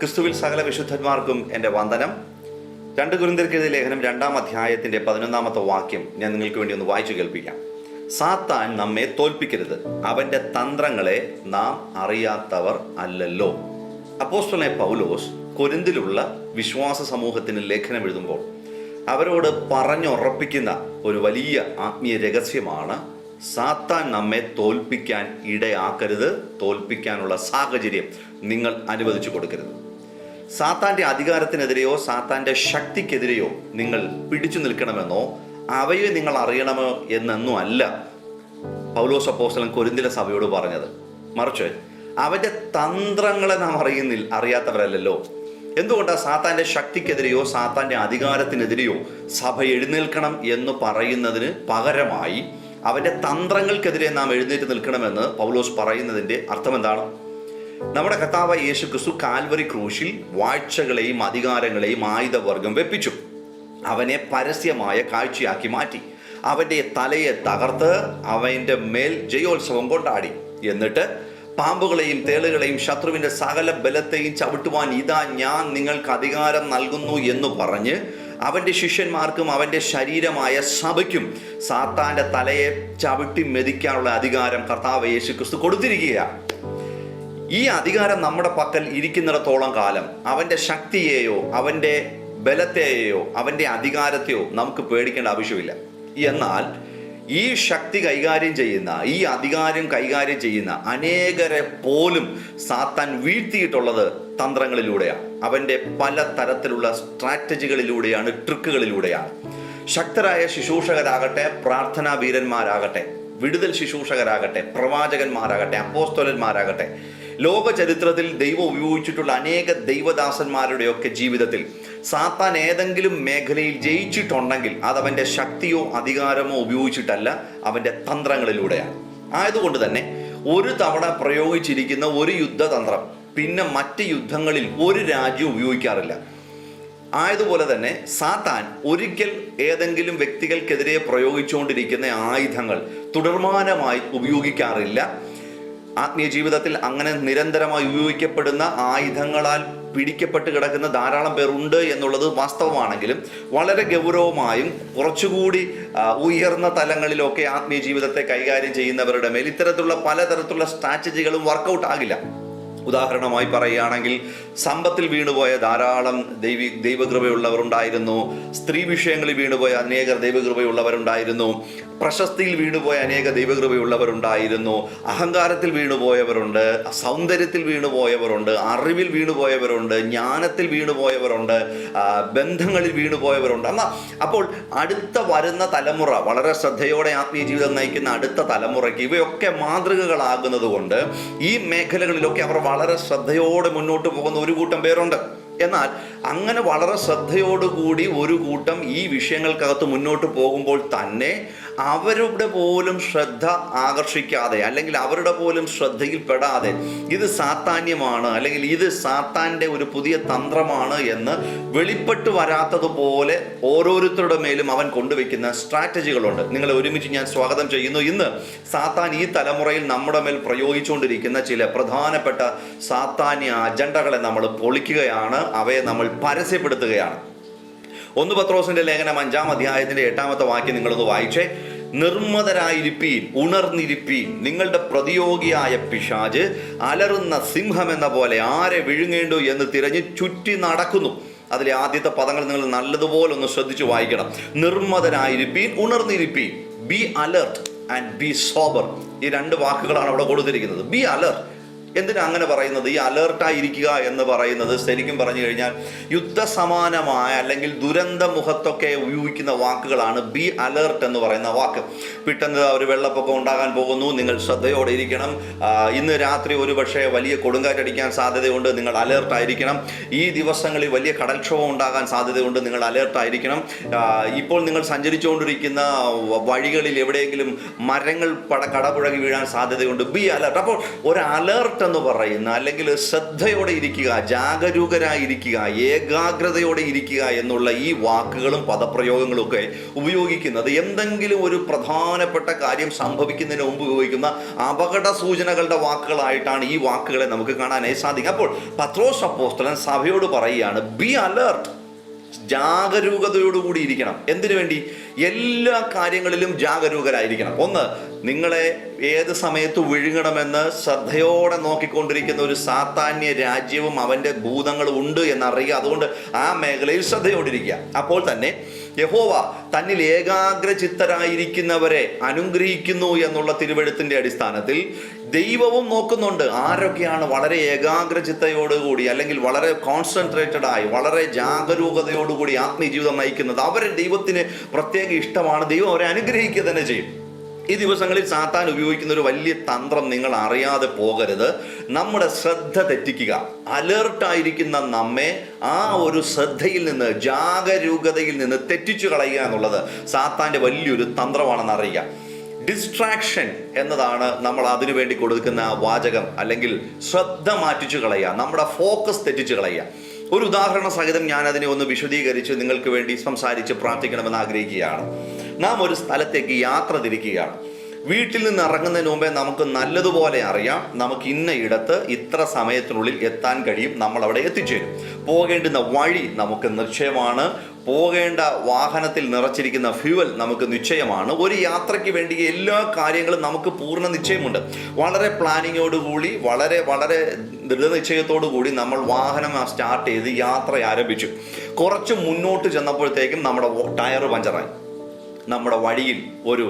ക്രിസ്തുവിൽ സകല വിശുദ്ധന്മാർക്കും എന്റെ വന്ദനം. രണ്ട് ഗുരുന്തിരിക്കെതിരെ ലേഖനം രണ്ടാം അധ്യായത്തിന്റെ പതിനൊന്നാമത്തെ വാക്യം ഞാൻ നിങ്ങൾക്ക് വേണ്ടി ഒന്ന് വായിച്ചു കേൾപ്പിക്കാം. സാത്താൻ നമ്മെ തോൽപ്പിക്കരുത്. അവന്റെ തന്ത്രങ്ങളെ നാം അറിയാത്തവർ അല്ലല്ലോ. അപ്പോസ്റ്റലെ പൗലോസ് കൊരിന്തിലുള്ള വിശ്വാസ സമൂഹത്തിന് ലേഖനം എഴുതുമ്പോൾ അവരോട് പറഞ്ഞുറപ്പിക്കുന്ന ഒരു വലിയ ആത്മീയ രഹസ്യമാണ് സാത്താൻ നമ്മെ തോൽപ്പിക്കാൻ ഇടയാക്കരുത് തോൽപ്പിക്കാനുള്ള സാഹചര്യം നിങ്ങൾ അനുവദിച്ചു കൊടുക്കരുത്. സാത്താന്റെ അധികാരത്തിനെതിരെയോ സാത്താന്റെ ശക്തിക്കെതിരെയോ നിങ്ങൾ പിടിച്ചു നിൽക്കണമെന്നോ അവയെ നിങ്ങൾ അറിയണമോ എന്നൊന്നും അല്ല പൗലോസ് അപ്പോസ്തലൻ കൊരിന്തിലെ സഭയോട് പറഞ്ഞത്. മറിച്ച് അവന്റെ തന്ത്രങ്ങളെ നാം അറിയുന്നിൽ അറിയാത്തവരല്ലല്ലോ. എന്തുകൊണ്ടാണ് സാത്താന്റെ ശക്തിക്കെതിരെയോ സാത്താന്റെ അധികാരത്തിനെതിരെയോ സഭ എഴുന്നേൽക്കണം എന്ന് പറയുന്നതിന് പകരമായി അവന്റെ തന്ത്രങ്ങൾക്കെതിരെ നാം എഴുന്നേറ്റ് നിൽക്കണമെന്ന് പൗലോസ് പറയുന്നതിന്റെ അർത്ഥം എന്താണ് നമ്മുടെ കർത്താവ് യേശു ക്രിസ്തു കാൽവറി ക്രൂശിൽ വാഴ്ചകളെയും അധികാരങ്ങളെയും ആയുധവർഗം വെപ്പിച്ചു. അവനെ പരസ്യമായ കാഴ്ചയാക്കി മാറ്റി. അവന്റെ തലയെ തകർത്ത് അവന്റെ മേൽ ജയോത്സവം കൊണ്ടാടി. എന്നിട്ട് പാമ്പുകളെയും തേളുകളെയും ശത്രുവിന്റെ സകല ബലത്തെയും ചവിട്ടുവാൻ ഇതാ ഞാൻ നിങ്ങൾക്ക് അധികാരം നൽകുന്നു എന്ന് പറഞ്ഞ് അവന്റെ ശിഷ്യന്മാർക്കും അവന്റെ ശരീരമായ സഭയ്ക്കും സാത്താന്റെ തലയെ ചവിട്ടി മെതിക്കാനുള്ള അധികാരം കർത്താവ് യേശു ക്രിസ്തു കൊടുത്തിരിക്കുകയാണ്. ഈ അധികാരം നമ്മുടെ പക്കൽ ഇരിക്കുന്നിടത്തോളം കാലം അവന്റെ ശക്തിയെയോ അവന്റെ ബലത്തെയോ അവന്റെ അധികാരത്തെയോ നമുക്ക് പേടിക്കേണ്ട ആവശ്യമില്ല. എന്നാൽ ഈ ശക്തി കൈകാര്യം ചെയ്യുന്ന ഈ അധികാരം കൈകാര്യം ചെയ്യുന്ന അനേകരെ പോലും സാത്താൻ വീഴ്ത്തിയിട്ടുള്ളത് തന്ത്രങ്ങളിലൂടെയാണ്. അവന്റെ പല തരത്തിലുള്ള സ്ട്രാറ്റജികളിലൂടെയാണ് ട്രിക്കുകളിലൂടെയാണ്. ശക്തരായ ശുശ്രൂഷകരാകട്ടെ പ്രാർത്ഥനാ വീരന്മാരാകട്ടെ വിടുതൽ ശുശ്രൂഷകരാകട്ടെ പ്രവാചകന്മാരാകട്ടെ അപ്പോസ്തോലന്മാരാകട്ടെ ലോക ചരിത്രത്തിൽ ദൈവം ഉപയോഗിച്ചിട്ടുള്ള അനേക ദൈവദാസന്മാരുടെയൊക്കെ ജീവിതത്തിൽ സാത്താൻ ഏതെങ്കിലും മേഖലയിൽ ജയിച്ചിട്ടുണ്ടെങ്കിൽ അത് അവന്റെ ശക്തിയോ അധികാരമോ ഉപയോഗിച്ചിട്ടല്ല അവന്റെ തന്ത്രങ്ങളിലൂടെയാണ്. ആയതുകൊണ്ട് തന്നെ ഒരു തവണ പ്രയോഗിച്ചിരിക്കുന്ന ഒരു യുദ്ധതന്ത്രം പിന്നെ മറ്റ് യുദ്ധങ്ങളിൽ ഒരു രാജ്യം ഉപയോഗിക്കാറില്ല. ആയതുപോലെ തന്നെ സാത്താൻ ഒരിക്കൽ ഏതെങ്കിലും വ്യക്തികൾക്കെതിരെ പ്രയോഗിച്ചുകൊണ്ടിരിക്കുന്ന ആയുധങ്ങൾ തുടർമാനമായി ഉപയോഗിക്കാറില്ല. ആത്മീയ ജീവിതത്തിൽ അങ്ങനെ നിരന്തരമായി ഉപയോഗിക്കപ്പെടുന്ന ആയുധങ്ങളാൽ പിടിക്കപ്പെട്ട് കിടക്കുന്ന ധാരാളം പേരുണ്ട് എന്നുള്ളത് വാസ്തവമാണെങ്കിലും വളരെ ഗൗരവമായും കുറച്ചുകൂടി ഉയർന്ന തലങ്ങളിലൊക്കെ ആത്മീയ ജീവിതത്തെ കൈകാര്യം ചെയ്യുന്നവരുടെ മേൽ ഇത്തരത്തിലുള്ള പലതരത്തിലുള്ള സ്ട്രാറ്റജികളും വർക്കൗട്ട് ആകില്ല. ഉദാഹരണമായി പറയുകയാണെങ്കിൽ സമ്പത്തിൽ വീണുപോയ ധാരാളം ദൈവി ദൈവകൃപയുള്ളവരുണ്ടായിരുന്നു. സ്ത്രീ വിഷയങ്ങളിൽ വീണുപോയ അനേക ദൈവകൃപയുള്ളവരുണ്ടായിരുന്നു. പ്രശസ്തിയിൽ വീണുപോയ അനേക ദൈവകൃപയുള്ളവരുണ്ടായിരുന്നു. അഹങ്കാരത്തിൽ വീണുപോയവരുണ്ട്. സൗന്ദര്യത്തിൽ വീണുപോയവരുണ്ട്. അറിവിൽ വീണുപോയവരുണ്ട്. ജ്ഞാനത്തിൽ വീണുപോയവരുണ്ട്. ബന്ധങ്ങളിൽ വീണുപോയവരുണ്ട്. എന്നാൽ അപ്പോൾ അടുത്ത വരുന്ന തലമുറ വളരെ ശ്രദ്ധയോടെ ആത്മീയ ജീവിതം നയിക്കുന്ന അടുത്ത തലമുറയ്ക്ക് ഇവയൊക്കെ മാതൃകകളാകുന്നത് കൊണ്ട് ഈ മേഖലകളിലൊക്കെ അവർ വളരെ ശ്രദ്ധയോടെ മുന്നോട്ട് പോകുന്ന ഒരു കൂട്ടം പേരുണ്ട്. എന്നാൽ അങ്ങനെ വളരെ ശ്രദ്ധയോടുകൂടി ഒരു കൂട്ടം ഈ വിഷയങ്ങൾക്കകത്ത് മുന്നോട്ട് പോകുമ്പോൾ തന്നെ അവരുടെ പോലും ശ്രദ്ധ ആകർഷിക്കാതെ അല്ലെങ്കിൽ അവരുടെ പോലും ശ്രദ്ധയിൽപ്പെടാതെ ഇത് സാത്താന്യമാണ് അല്ലെങ്കിൽ ഇത് സാത്താന്റെ ഒരു പുതിയ തന്ത്രമാണ് എന്ന് വെളിപ്പെട്ട് വരാത്തതുപോലെ ഓരോരുത്തരുടെ മേലും അവൻ കൊണ്ടുവയ്ക്കുന്ന സ്ട്രാറ്റജികളുണ്ട്. നിങ്ങളെ ഒരുമിച്ച് ഞാൻ സ്വാഗതം ചെയ്യുന്നു. ഇന്ന് സാത്താൻ ഈ തലമുറയിൽ നമ്മുടെ മേൽ പ്രയോഗിച്ചുകൊണ്ടിരിക്കുന്ന ചില പ്രധാനപ്പെട്ട സാത്താന്യ അജണ്ടകളെ നമ്മൾ പൊളിക്കുകയാണ്. അവയെ നമ്മൾ പരസ്യപ്പെടുത്തുകയാണ്. ഒന്ന് പത്രോസിന്റെ ലേഖനം അഞ്ചാം അധ്യായത്തിന്റെ എട്ടാമത്തെ വാക്യം നിങ്ങളൊന്ന് വായിച്ചേ. നിർമ്മതരായിരിപ്പീൻ ഉണർന്നിരിപ്പീൻ നിങ്ങളുടെ പ്രതിയോഗിയായ പിശാജ് അലറുന്ന സിംഹം എന്ന പോലെ ആരെ വിഴുങ്ങേണ്ടു എന്ന് തിരഞ്ഞ് ചുറ്റി നടക്കുന്നു. അതിലെ ആദ്യത്തെ പദങ്ങൾ നിങ്ങൾ നല്ലതുപോലെ ഒന്ന് ശ്രദ്ധിച്ചു വായിക്കണം. നിർമ്മതരായിരിപ്പീൻ ഉണർന്നിരിപ്പീൻ. Be alert and be sober ഈ രണ്ട് വാക്കുകളാണ് അവിടെ കൊടുത്തിരിക്കുന്നത്. ബി അലർട്ട് എന്തിനാ അങ്ങനെ പറയുന്നത്? ഈ അലേർട്ടായിരിക്കുക എന്ന് പറയുന്നത് ശരിക്കും പറഞ്ഞു കഴിഞ്ഞാൽ യുദ്ധസമാനമായ അല്ലെങ്കിൽ ദുരന്ത മുഖത്തൊക്കെ ഉപയോഗിക്കുന്ന വാക്കുകളാണ് ബി അലേർട്ട് എന്ന് പറയുന്ന വാക്ക്. പെട്ടെന്ന് ഒരു വെള്ളപ്പൊക്കം ഉണ്ടാകാൻ പോകുന്നു. നിങ്ങൾ ശ്രദ്ധയോടെ ഇരിക്കണം. ഇന്ന് രാത്രി ഒരു പക്ഷേ വലിയ കൊടുങ്കാറ്റടിക്കാൻ സാധ്യതയുണ്ട്. നിങ്ങൾ അലേർട്ടായിരിക്കണം ഈ ദിവസങ്ങളിൽ വലിയ കടൽക്ഷോഭം ഉണ്ടാകാൻ സാധ്യതയുണ്ട്. നിങ്ങൾ അലേർട്ടായിരിക്കണം ഇപ്പോൾ നിങ്ങൾ സഞ്ചരിച്ചുകൊണ്ടിരിക്കുന്ന വഴികളിൽ എവിടെയെങ്കിലും മരങ്ങൾ പട കടപുഴകി വീഴാൻ സാധ്യതയുണ്ട്. ബി അലേർട്ട് അപ്പോൾ ഒരു അലേർട്ട് എന്ന് പറയുന്ന അല്ലെങ്കിൽ ശ്രദ്ധയോടെ ഇരിക്കുക ജാഗരൂകരായിരിക്കുക ഏകാഗ്രതയോടെ ഇരിക്കുക എന്നുള്ള ഈ വാക്കുകളും പദപ്രയോഗങ്ങളും ഒക്കെ ഉപയോഗിക്കുന്നത് എന്തെങ്കിലും ഒരു പ്രധാനപ്പെട്ട കാര്യം സംഭവിക്കുന്നതിന് മുമ്പ് ഉപയോഗിക്കുന്ന അപകട സൂചനകളുടെ വാക്കുകളായിട്ടാണ് ഈ വാക്കുകളെ നമുക്ക് കാണാനായി സാധിക്കും അപ്പോൾ പത്രോസ് അപ്പോസ്തലൻ സഭയോട് പറയുകയാണ് ബി അലേർട്ട് ജാഗരൂകതയോടുകൂടി ഇരിക്കണം. എന്തിനു വേണ്ടി? എല്ലാ കാര്യങ്ങളിലും ജാഗരൂകരായിരിക്കണം. ഒന്ന് നിങ്ങളെ ഏത് സമയത്ത് വിഴുങ്ങണമെന്ന് ശ്രദ്ധയോടെ നോക്കിക്കൊണ്ടിരിക്കുന്ന ഒരു സാത്താന്യ രാജ്യവും അവന്റെ ഭൂതങ്ങളും ഉണ്ട് എന്നറിയുക. അതുകൊണ്ട് ആ മേഖലയിൽ ശ്രദ്ധയോടിരിക്കുക. അപ്പോൾ തന്നെ യഹോവ തന്നിൽ ഏകാഗ്രചിത്തരായിരിക്കുന്നവരെ അനുഗ്രഹിക്കുന്നു എന്നുള്ള തിരുവെഴുത്തിന്റെ അടിസ്ഥാനത്തിൽ ദൈവവും നോക്കുന്നുണ്ട് ആരൊക്കെയാണ് വളരെ ഏകാഗ്രചിത്തയോടുകൂടി അല്ലെങ്കിൽ വളരെ കോൺസെൻട്രേറ്റഡ് ആയി വളരെ ജാഗരൂകതയോടുകൂടി ആത്മീയ ജീവിതം നയിക്കുന്നത്. അവരെ ദൈവത്തിന് പ്രത്യേക ഇഷ്ടമാണ്. ദൈവം അവരെ അനുഗ്രഹിക്കുക തന്നെ ചെയ്യും. ഈ ദിവസങ്ങളിൽ സാത്താൻ ഉപയോഗിക്കുന്ന ഒരു വലിയ തന്ത്രം നിങ്ങൾ അറിയാതെ പോകരുത്. നമ്മുടെ ശ്രദ്ധ തെറ്റിക്കുക. അലേർട്ടായിരിക്കുന്ന നമ്മെ ആ ഒരു ശ്രദ്ധയിൽ നിന്ന് ജാഗരൂകതയിൽ നിന്ന് തെറ്റിച്ചു കളയുക എന്നുള്ളത് സാത്താന്റെ വലിയൊരു തന്ത്രമാണെന്ന് അറിയുക. ഡിസ്ട്രാക്ഷൻ എന്നതാണ് നമ്മൾ അതിനു വേണ്ടി കൊടുക്കുന്ന വാചകം. അല്ലെങ്കിൽ ശ്രദ്ധ മാറ്റിച്ചു കളയുക. നമ്മുടെ ഫോക്കസ് തെറ്റിച്ചു കളയുക. ഒരു ഉദാഹരണ സഹിതം ഞാൻ അതിനെ ഒന്ന് വിശദീകരിച്ച് നിങ്ങൾക്ക് വേണ്ടി സംസാരിച്ച് പ്രാർത്ഥിക്കണമെന്ന് ആഗ്രഹിക്കുകയാണ്. നാം ഒരു സ്ഥലത്തേക്ക് യാത്ര തിരിക്കുകയാണ്. വീട്ടിൽ നിന്ന് ഇറങ്ങുന്നതിന് മുമ്പേ നമുക്ക് നല്ലതുപോലെ അറിയാം നമുക്ക് ഇന്ന ഇടത്ത് ഇത്ര സമയത്തിനുള്ളിൽ എത്താൻ കഴിയും. നമ്മൾ അവിടെ എത്തിച്ചേരും. പോകേണ്ടുന്ന വഴി നമുക്ക് നിശ്ചയമാണ്. പോകേണ്ട വാഹനത്തിൽ നിറച്ചിരിക്കുന്ന ഫ്യൂവൽ നമുക്ക് നിശ്ചയമാണ്. ഒരു യാത്രയ്ക്ക് വേണ്ടി എല്ലാ കാര്യങ്ങളും നമുക്ക് പൂർണ നിശ്ചയമുണ്ട്. വളരെ പ്ലാനിങ്ങോടുകൂടി വളരെ വളരെ ദൃഢനിശ്ചയത്തോടു കൂടി നമ്മൾ വാഹനം സ്റ്റാർട്ട് ചെയ്ത് യാത്ര ആരംഭിച്ചു. കുറച്ച് മുന്നോട്ട് ചെന്നപ്പോഴത്തേക്കും നമ്മുടെ ടയർ പഞ്ചറായി. നമ്മുടെ വഴിയിൽ ഒരു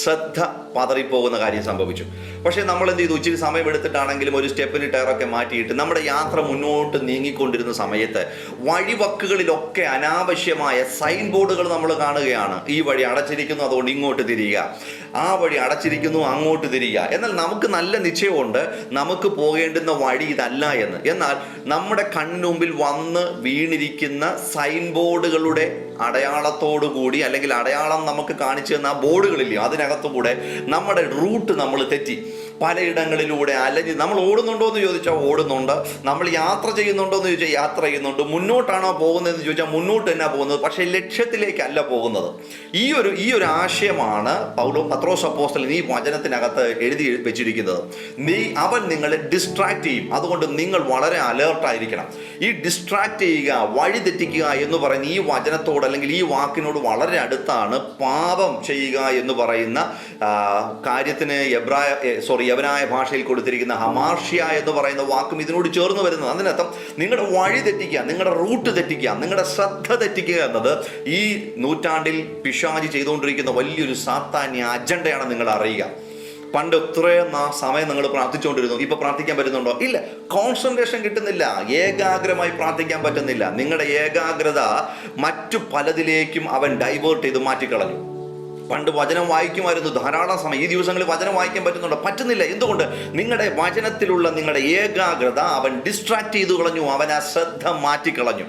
ശ്രദ്ധ പതറിപ്പോകുന്ന കാര്യം സംഭവിച്ചു. പക്ഷേ നമ്മൾ എന്ത് ചെയ്തു ഇച്ചിരി സമയം എടുത്തിട്ടാണെങ്കിലും ഒരു സ്റ്റെപ്പിന് ടയറൊക്കെ മാറ്റിയിട്ട് നമ്മുടെ യാത്ര മുന്നോട്ട് നീങ്ങിക്കൊണ്ടിരുന്ന സമയത്ത് വഴിവക്കുകളിലൊക്കെ അനാവശ്യമായ സൈൻ ബോർഡുകൾ നമ്മൾ കാണുകയാണ്. ഈ വഴി അടച്ചിരിക്കുന്നു അതുകൊണ്ട് ഇങ്ങോട്ട് തിരിയുക. ആ വഴി അടച്ചിരിക്കുന്നു അങ്ങോട്ട് തിരിയുക എന്നാൽ നമുക്ക് നല്ല നിശ്ചയമുണ്ട് നമുക്ക് പോകേണ്ടുന്ന വഴി ഇതല്ല എന്ന്. എന്നാൽ നമ്മുടെ കണ്ണിന് മുമ്പിൽ വന്ന് വീണിരിക്കുന്ന സൈൻ ബോർഡുകളുടെ അടയാളത്തോടു കൂടി അല്ലെങ്കിൽ അടയാളം നമുക്ക് കാണിച്ചു തന്ന ആ ബോർഡുകളില്ലേ അതിനകത്തുകൂടെ നമ്മുടെ റൂട്ട് നമ്മൾ തെറ്റി. പലയിടങ്ങളിലൂടെ അലഞ്ഞ് നമ്മൾ ഓടുന്നുണ്ടോ എന്ന് ചോദിച്ചാൽ ഓടുന്നുണ്ട്. നമ്മൾ യാത്ര ചെയ്യുന്നുണ്ടോ എന്ന് ചോദിച്ചാൽ യാത്ര ചെയ്യുന്നുണ്ട്. മുന്നോട്ടാണോ പോകുന്നതെന്ന് ചോദിച്ചാൽ മുന്നോട്ട് തന്നെ പോകുന്നത്. പക്ഷേ ലക്ഷ്യത്തിലേക്കല്ല പോകുന്നത്. ഈ ഒരു ഈ ഒരു ആശയമാണ് പൗലോ പത്രോസ് അപ്പോസ്റ്റലൻ ഈ വചനത്തിനകത്ത് എഴുതി വെച്ചിരിക്കുന്നത്. നീ അവൻ നിങ്ങളെ ഡിസ്ട്രാക്ട് ചെയ്യും. അതുകൊണ്ട് നിങ്ങൾ വളരെ അലേർട്ടായിരിക്കണം ഈ ഡിസ്ട്രാക്ട് ചെയ്യുക വഴിതെറ്റിക്കുക എന്ന് പറയുന്ന ഈ വചനത്തോട് അല്ലെങ്കിൽ ഈ വാക്കിനോട് വളരെ അടുത്താണ് പാപം ചെയ്യുക എന്ന് പറയുന്ന കാര്യത്തിന് എബ്രായ സോറി യവനായ ഭാഷയിൽ കൊടുത്തിരിക്കുന്ന ഹമാർഷ്യ എന്ന് പറയുന്ന വാക്കും ഇതിനോട് ചേർന്ന് വരുന്നത് അതിനർത്ഥം നിങ്ങളുടെ വഴി തെറ്റിക്കുക നിങ്ങളുടെ റൂട്ട് തെറ്റിക്കുക നിങ്ങളുടെ ശ്രദ്ധ തെറ്റിക്കുക എന്നത് ഈ നൂറ്റാണ്ടിൽ പിഷാജി ചെയ്തുകൊണ്ടിരിക്കുന്ന വലിയൊരു സാത്താന്യ അജണ്ടയാണ് നിങ്ങൾ അറിയുക. പണ്ട് ഇത്രയും നാ- സമയം നിങ്ങൾ പ്രാർത്ഥിച്ചുകൊണ്ടിരുന്നു. ഇപ്പൊ പ്രാർത്ഥിക്കാൻ പറ്റുന്നുണ്ടോ? ഇല്ല. കോൺസെൻട്രേഷൻ കിട്ടുന്നില്ല. ഏകാഗ്രമായി പ്രാർത്ഥിക്കാൻ പറ്റുന്നില്ല. നിങ്ങളുടെ ഏകാഗ്രത മറ്റു പലതിലേക്കും അവൻ ഡൈവേർട്ട് ചെയ്ത് മാറ്റിക്കളഞ്ഞു. പണ്ട് വചനം വായിക്കുമായിരുന്നു. ധാരാളം സമയം ഈ ദിവസങ്ങളിൽ വചനം വായിക്കാൻ പറ്റുന്നുണ്ടോ? പറ്റുന്നില്ല. എന്തുകൊണ്ട്? നിങ്ങളുടെ വചനത്തിലുള്ള നിങ്ങളുടെ ഏകാഗ്രത അവൻ ഡിസ്ട്രാക്ട് ചെയ്തു കളഞ്ഞു. അവൻ ആ ശ്രദ്ധ മാറ്റിക്കളഞ്ഞു.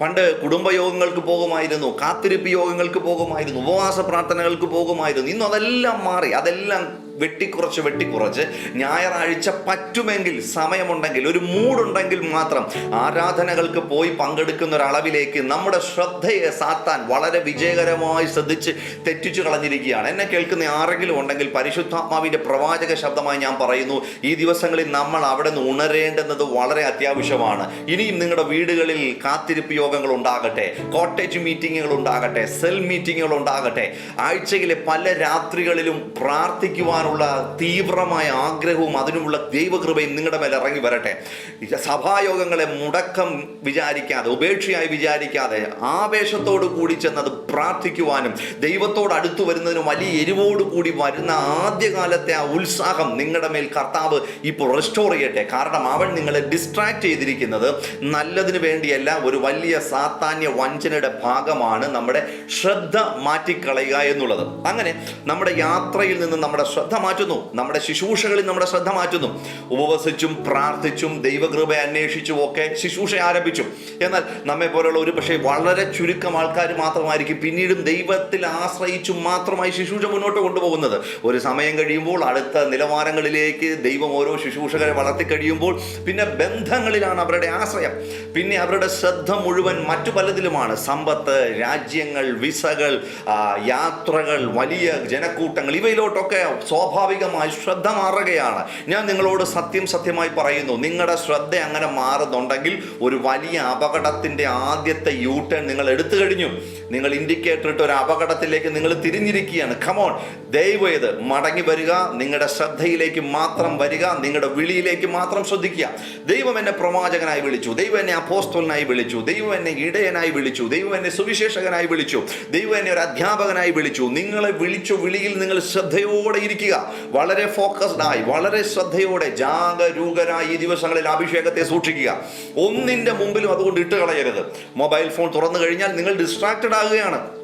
പണ്ട് കുടുംബയോഗങ്ങൾക്ക് പോകുമായിരുന്നു കാത്തിരിപ്പ് യോഗങ്ങൾക്ക് പോകുമായിരുന്നു ഉപവാസ പ്രാർത്ഥനകൾക്ക് പോകുമായിരുന്നു. ഇന്ന് അതെല്ലാം മാറി അതെല്ലാം വെട്ടിക്കുറച്ച് വെട്ടിക്കുറച്ച് ഞായറാഴ്ച പറ്റുമെങ്കിൽ സമയമുണ്ടെങ്കിൽ ഒരു മൂടുണ്ടെങ്കിൽ മാത്രം ആരാധനകൾക്ക് പോയി പങ്കെടുക്കുന്ന ഒരളവിലേക്ക് നമ്മുടെ ശ്രദ്ധയെ സാത്താൻ വളരെ വിജയകരമായി ശ്രദ്ധിച്ച് തെറ്റിച്ചു കളഞ്ഞിരിക്കുകയാണ്. എന്നെ കേൾക്കുന്ന ആരെങ്കിലും ഉണ്ടെങ്കിൽ പരിശുദ്ധാത്മാവിന്റെ പ്രവാചക ശബ്ദമായി ഞാൻ പറയുന്നു ഈ ദിവസങ്ങളിൽ നമ്മൾ അവിടെ നിന്ന് ഉണരേണ്ടുന്നത് വളരെ അത്യാവശ്യമാണ്. ഇനിയും നിങ്ങളുടെ വീടുകളിൽ കാത്തിരിപ്പ് യോഗങ്ങൾ ഉണ്ടാകട്ടെ കോട്ടേജ് മീറ്റിങ്ങുകൾ ഉണ്ടാകട്ടെ സെൽ മീറ്റിങ്ങുകൾ ഉണ്ടാകട്ടെ ആഴ്ചയിലെ പല രാത്രികളിലും പ്രാർത്ഥിക്കുവാനുള്ള തീവ്രമായ ആഗ്രഹവും അതിനുമുള്ള ദൈവകൃപയും നിങ്ങളുടെ മേലെ ഇറങ്ങി വരട്ടെ. സഭായോഗങ്ങളെ മുടക്കം വിചാരിക്കാതെ ഉപേക്ഷയായി വിചാരിക്കാതെ ആവേശത്തോടു കൂടി ചെന്നത് പ്രാർത്ഥിക്കുവാനും ദൈവത്തോട് അടുത്തു വരുന്നതിന് വലിയ എരിവോട് കൂടി വരുന്ന ആദ്യകാലത്തെ ആ ഉത്സാഹം നിങ്ങളുടെ മേൽ കർത്താവ് ഇപ്പോൾ റെസ്റ്റോർ ചെയ്യട്ടെ. കാരണം അവൻ നിങ്ങളെ ഡിസ്ട്രാക്ട് ചെയ്തിരിക്കുന്നത് നല്ലതിന് വേണ്ടിയല്ല ഒരു വലിയ സാത്താന്യ വഞ്ചനയുടെ ഭാഗമാണ് നമ്മുടെ ശ്രദ്ധ മാറ്റിക്കളയുക എന്നുള്ളത്. അങ്ങനെ നമ്മുടെ യാത്രയിൽ നിന്ന് നമ്മുടെ ശ്രദ്ധ മാറ്റുന്നു. നമ്മുടെ ശുശ്രൂഷകളിൽ നമ്മുടെ ശ്രദ്ധ മാറ്റുന്നു. ഉപവസിച്ചും പ്രാർത്ഥിച്ചും ദൈവകൃപ അന്വേഷിച്ചും ഒക്കെ ശുശ്രൂഷ ആരംഭിച്ചു. എന്നാൽ നമ്മെ പോലുള്ള ഒരു പക്ഷേ വളരെ ചുരുക്കം ആൾക്കാർ മാത്രമായിരിക്കും പിന്നീടും ദൈവത്തിൽ ആശ്രയിച്ചും മാത്രമായി ശുശ്രൂഷ മുന്നോട്ട് കൊണ്ടുപോകുന്നത്. ഒരു സമയം കഴിയുമ്പോൾ അടുത്ത നിലവാരങ്ങളിലേക്ക് ദൈവം ഓരോ ശുശ്രൂഷകരെ വളർത്തി കഴിയുമ്പോൾ പിന്നെ ബന്ധങ്ങളിലാണ് അവരുടെ ആശ്രയം. പിന്നെ അവരുടെ ശ്രദ്ധ മുഴുവൻ മറ്റു പലതിലുമാണ്. സമ്പത്ത് രാജ്യങ്ങൾ വിസകൾ യാത്രകൾ വലിയ ജനക്കൂട്ടങ്ങൾ ഇവയിലോട്ടൊക്കെ സ്വാഭാവികമായി ശ്രദ്ധ മാറുകയാണ്. ഞാൻ നിങ്ങളോട് സത്യം സത്യമായി പറയുന്നു. നിങ്ങളുടെ ശ്രദ്ധ അങ്ങനെ മാറുന്നുണ്ടെങ്കിൽ ഒരു വലിയ അപകടത്തിന്റെ ആദ്യത്തെ യൂ ടേൺ നിങ്ങൾ എടുത്തു കഴിഞ്ഞു. നിങ്ങൾ ഇൻഡിക്കേറ്റർ ഇട്ട് ഒരു അപകടത്തിലേക്ക് നിങ്ങൾ തിരിഞ്ഞിരിക്കുകയാണ്. കമോൺ ദയവ് ചെയ്ത് മടങ്ങി വരിക. നിങ്ങളുടെ ശ്രദ്ധയിലേക്ക് മാത്രം വരിക. നിങ്ങളുടെ വിളിയിലേക്ക് മാത്രം ശ്രദ്ധിക്കുക. ദൈവം എന്നെ പ്രവാചകനായി വിളിച്ചു. ദൈവം എന്നെ അപ്പോസ്തോലിനായി വിളിച്ചു. ദൈവം എന്നെ ഇടയനായി വിളിച്ചു. ദൈവം എന്നെ സുവിശേഷകനായി വിളിച്ചു. ദൈവം എന്നെ ഒരു അധ്യാപകനായി വിളിച്ചു. നിങ്ങളെ വിളിച്ചു വിളിയിൽ നിങ്ങൾ ശ്രദ്ധയോടെ ഇരിക്കുക. വളരെ ഫോക്കസ്ഡ് ആയി വളരെ ശ്രദ്ധയോടെ ജാഗരൂകരായി ഈ ദിവസങ്ങളിൽ അഭിഷേകത്തെ സൂക്ഷിക്കുക. ഒന്നിന്റെ മുമ്പിലും അതുകൊണ്ട് ഇട്ട് കളയരുത്. മൊബൈൽ ഫോൺ തുറന്നു കഴിഞ്ഞാൽ നിങ്ങൾ ഡിസ്ട്രാക്റ്റഡ് ആകുകയാണ്.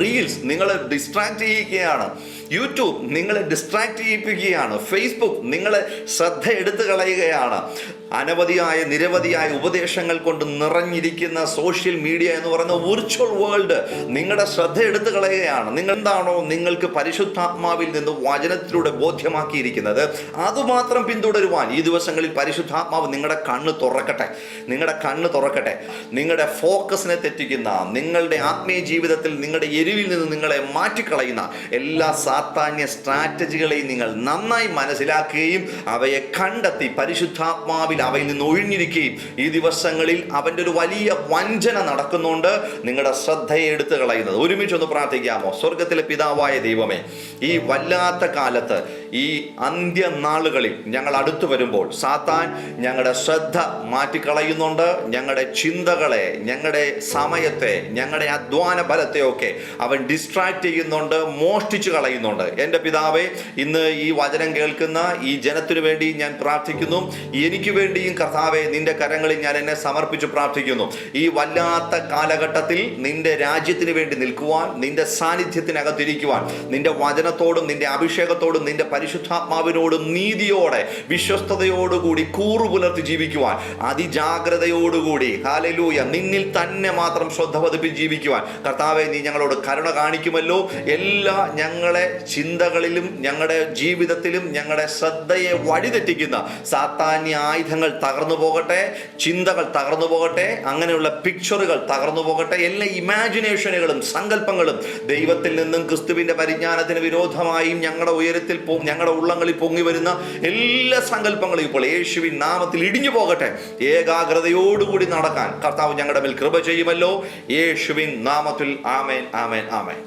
റീൽസ് നിങ്ങളെ ഡിസ്ട്രാക്ട് ചെയ്യിക്കുകയാണ് യൂട്യൂബ് നിങ്ങളെ ഡിസ്ട്രാക്ട് ചെയ്യിപ്പിക്കുകയാണ്. ഫേസ്ബുക്ക് നിങ്ങളെ ശ്രദ്ധ എടുത്തു കളയുകയാണ്. അനവധിയായ നിരവധിയായ ഉപദേശങ്ങൾ കൊണ്ട് നിറഞ്ഞിരിക്കുന്ന സോഷ്യൽ മീഡിയ എന്ന് പറയുന്ന വിർച്വൽ വേൾഡ് നിങ്ങളുടെ ശ്രദ്ധ എടുത്തു കളയുകയാണ്. നിങ്ങൾ എന്താണോ നിങ്ങൾക്ക് പരിശുദ്ധാത്മാവിൽ നിന്ന് വചനത്തിലൂടെ ബോധ്യമാക്കിയിരിക്കുന്നത്. അതുമാത്രം പിന്തുടരുവാൻ ഈ ദിവസങ്ങളിൽ പരിശുദ്ധാത്മാവ് നിങ്ങളുടെ കണ്ണ് തുറക്കട്ടെ. നിങ്ങളുടെ കണ്ണ് തുറക്കട്ടെ. നിങ്ങളുടെ ഫോക്കസിനെ തെറ്റിക്കുന്ന നിങ്ങളുടെ ആത്മീയ ജീവിതത്തിൽ നിങ്ങളുടെ എരിവിൽ നിന്ന് നിങ്ങളെ മാറ്റിക്കളയുന്ന എല്ലാ സാത്താന്യ സ്ട്രാറ്റജികളെ നിങ്ങൾ നന്നായി മനസ്സിലാക്കുകയും അവയെ കണ്ടെത്തി പരിശുദ്ധാത്മാവിൽ അവയിൽ നിന്ന് ഒഴിഞ്ഞിരിക്കുകയും ഈ ദിവസങ്ങളിൽ അവന്റെ ഒരു വലിയ വഞ്ചന നടക്കുന്നുണ്ട്. നിങ്ങളുടെ ശ്രദ്ധയെ എടുത്തു കളയുന്നത്. ഒരുമിച്ചൊന്ന് പ്രാർത്ഥിക്കാമോ? സ്വർഗത്തിലെ പിതാവായ ദൈവമേ ഈ വല്ലാത്ത കാലത്ത് ഈ അന്ത്യനാളുകളിൽ ഞങ്ങൾ അടുത്തു വരുമ്പോൾ സാത്താൻ ഞങ്ങളുടെ ശ്രദ്ധ മാറ്റിക്കളയുന്നുണ്ട്. ഞങ്ങളുടെ ചിന്തകളെ ഞങ്ങളുടെ സമയത്തെ ഞങ്ങളുടെ അധ്വാന ഫലത്തെയൊക്കെ അവൻ ഡിസ്ട്രാക്ട് ചെയ്യുന്നുണ്ട് മോഷ്ടിച്ചു കളയുന്നുണ്ട്. എന്റെ പിതാവേ ഇന്ന് ഈ വചനം കേൾക്കുന്ന ഈ ജനത്തിനു വേണ്ടി ഞാൻ പ്രാർത്ഥിക്കുന്നു. എനിക്ക് വേണ്ടിയും കർത്താവെ നിന്റെ കരങ്ങളിൽ ഞാൻ എന്നെ സമർപ്പിച്ച് പ്രാർത്ഥിക്കുന്നു. ഈ വല്ലാത്ത കാലഘട്ടത്തിൽ നിന്റെ രാജ്യത്തിന് വേണ്ടി നിൽക്കുവാൻ നിന്റെ സാന്നിധ്യത്തിനകത്തിരിക്കുവാൻ നിന്റെ വചനത്തോടും നിന്റെ അഭിഷേകത്തോടും നിന്റെ പരിശുദ്ധാത്മാവിനോടും നീതിയോടെ വിശ്വസ്തയോടുകൂടി കൂറു പുലർത്തി ജീവിക്കുവാൻ അതിജാഗ്രതയോടുകൂടി ഹാലലൂയ നിന്നിൽ തന്നെ മാത്രം ശ്രദ്ധ പതിപ്പിച്ച് ജീവിക്കുവാൻ. കർത്താവെ നീ ഞങ്ങളോട് കരുണ കാണിക്കുമല്ലോ. എല്ലാ ഞങ്ങളെ ചിന്തകളിലും ഞങ്ങളുടെ ജീവിതത്തിലും ഞങ്ങളുടെ ശ്രദ്ധയെ വഴിതെറ്റിക്കുന്ന സാത്താന്യ ആയുധങ്ങൾ തകർന്നു പോകട്ടെ ചിന്തകൾ തകർന്നു പോകട്ടെ അങ്ങനെയുള്ള പിക്ചറുകൾ തകർന്നു പോകട്ടെ എല്ലാ ഇമാജിനേഷനുകളും സങ്കല്പങ്ങളും ദൈവത്തിൽ നിന്നും ക്രിസ്തുവിന്റെ പരിജ്ഞാനത്തിന് വിരോധമായും ഞങ്ങളുടെ ഉയരത്തിൽ പോ- ഞങ്ങളുടെ ഉള്ളങ്ങളിൽ പൊങ്ങി വരുന്ന എല്ലാ സങ്കല്പങ്ങളും ഇപ്പോൾ യേശുവിൻ നാമത്തിൽ ഇടിഞ്ഞു പോകട്ടെ. ഏകാഗ്രതയോടുകൂടി നടക്കാൻ കർത്താവ് ഞങ്ങളുടെ മേൽ കൃപ ചെയ്യുമല്ലോ. യേശുവിൻ നാമത്തിൽ ആമേൻ ആമേൻ ആമേൻ.